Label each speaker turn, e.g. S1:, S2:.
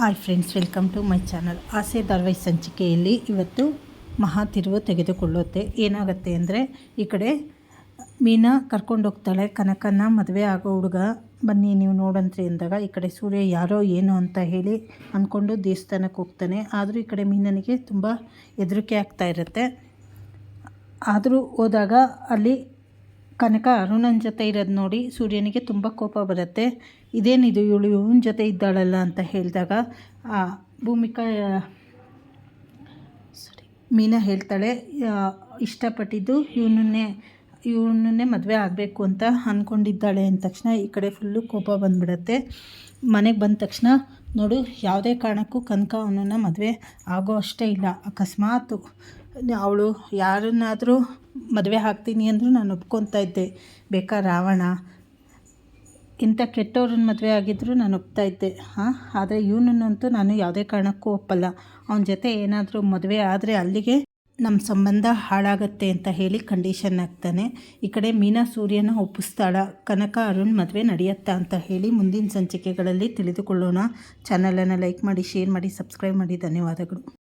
S1: Hi friends, welcome to my channel. Aase ಧಾರಾವಾಹಿ ಸಂಚಿಕೆಯಲ್ಲಿ ಇವತ್ತು ಮಹಾ ತಿರುವು ತೆಗೆದುಕೊಳ್ಳುತ್ತೆ. ಏನಾಗುತ್ತೆ ಅಂದರೆ, ಈ ಕಡೆ ಮೀನಾ ಕರ್ಕೊಂಡೋಗ್ತಾಳೆ ಕನಕನ ಮದುವೆ ಆಗೋ ಹುಡುಗ. ಬನ್ನಿ, ನೀವು ನೋಡಂತ್ರಿ ಅಂದಾಗ ಈ ಕಡೆ ಸೂರ್ಯ ಯಾರೋ ಏನು ಅಂತ ಹೇಳಿ ಅಂದ್ಕೊಂಡು ದೇವಸ್ಥಾನಕ್ಕೆ ಹೋಗ್ತಾನೆ. ಆದರೂ ಈ ಕಡೆ ಮೀನನಿಗೆ ತುಂಬ ಹೆದರಿಕೆ ಆಗ್ತಾ ಇರುತ್ತೆ. ಆದರೂ ಹೋದಾಗ ಅಲ್ಲಿ ಕನಕ ಅರುಣನ ಜೊತೆ ಇರೋದು ನೋಡಿ ಸೂರ್ಯನಿಗೆ ತುಂಬ ಕೋಪ ಬರುತ್ತೆ. ಇದೇನಿದು ಇವಳು ಇವನ ಜೊತೆ ಇದ್ದಾಳಲ್ಲ ಅಂತ ಹೇಳಿದಾಗ, ಆ ಭೂಮಿಕಾ ಸಾರಿ ಮೀನಾ ಹೇಳ್ತಾಳೆ ಇಷ್ಟಪಟ್ಟಿದ್ದು ಇವನನ್ನೇ ಇವನನ್ನೇ ಮದುವೆ ಆಗಬೇಕು ಅಂತ ಅಂದ್ಕೊಂಡಿದ್ದಾಳೆ ಅಂದ ತಕ್ಷಣ ಈ ಕಡೆ ಫುಲ್ಲು ಕೋಪ ಬಂದ್ಬಿಡತ್ತೆ. ಮನೆಗೆ ಬಂದ ತಕ್ಷಣ, ನೋಡು, ಯಾವುದೇ ಕಾರಣಕ್ಕೂ ಕನಕ ಅವನನ್ನು ಮದುವೆ ಆಗೋ ಅಷ್ಟೇ ಇಲ್ಲ. ಅಕಸ್ಮಾತು ಅವಳು ಯಾರನ್ನಾದರೂ ಮದುವೆ ಹಾಕ್ತೀನಿ ಅಂದರೂ ನಾನು ಒಪ್ಕೊತಾ ಇದ್ದೆ, ಬೇಕಾ ರಾವಣ? ಇಂಥ ಕೆಟ್ಟವ್ರನ್ನ ಮದುವೆ ಆಗಿದ್ದರೂ ನಾನು ಒಪ್ತಾ ಇದ್ದೆ. ಹಾಂ, ಆದರೆ ಇವನನ್ನಂತೂ ನಾನು ಯಾವುದೇ ಕಾರಣಕ್ಕೂ ಒಪ್ಪಲ್ಲ. ಅವನ ಜೊತೆ ಏನಾದರೂ ಮದುವೆ ಆದರೆ ಅಲ್ಲಿಗೆ ನಮ್ಮ ಸಂಬಂಧ ಹಾಳಾಗತ್ತೆ ಅಂತ ಹೇಳಿ ಕಂಡೀಷನ್ ಆಗ್ತಾನೆ. ಈ ಕಡೆ ಮೀನಾ ಸೂರ್ಯನ ಒಪ್ಪಿಸ್ತಾಳ. ಕನಕ ಅರುಣ್ ಮದುವೆ ನಡೆಯುತ್ತಾ ಅಂತ ಹೇಳಿ ಮುಂದಿನ ಸಂಚಿಕೆಗಳಲ್ಲಿ ತಿಳಿದುಕೊಳ್ಳೋಣ. ಚಾನಲನ್ನು ಲೈಕ್ ಮಾಡಿ, ಶೇರ್ ಮಾಡಿ, ಸಬ್ಸ್ಕ್ರೈಬ್ ಮಾಡಿ. ಧನ್ಯವಾದಗಳು.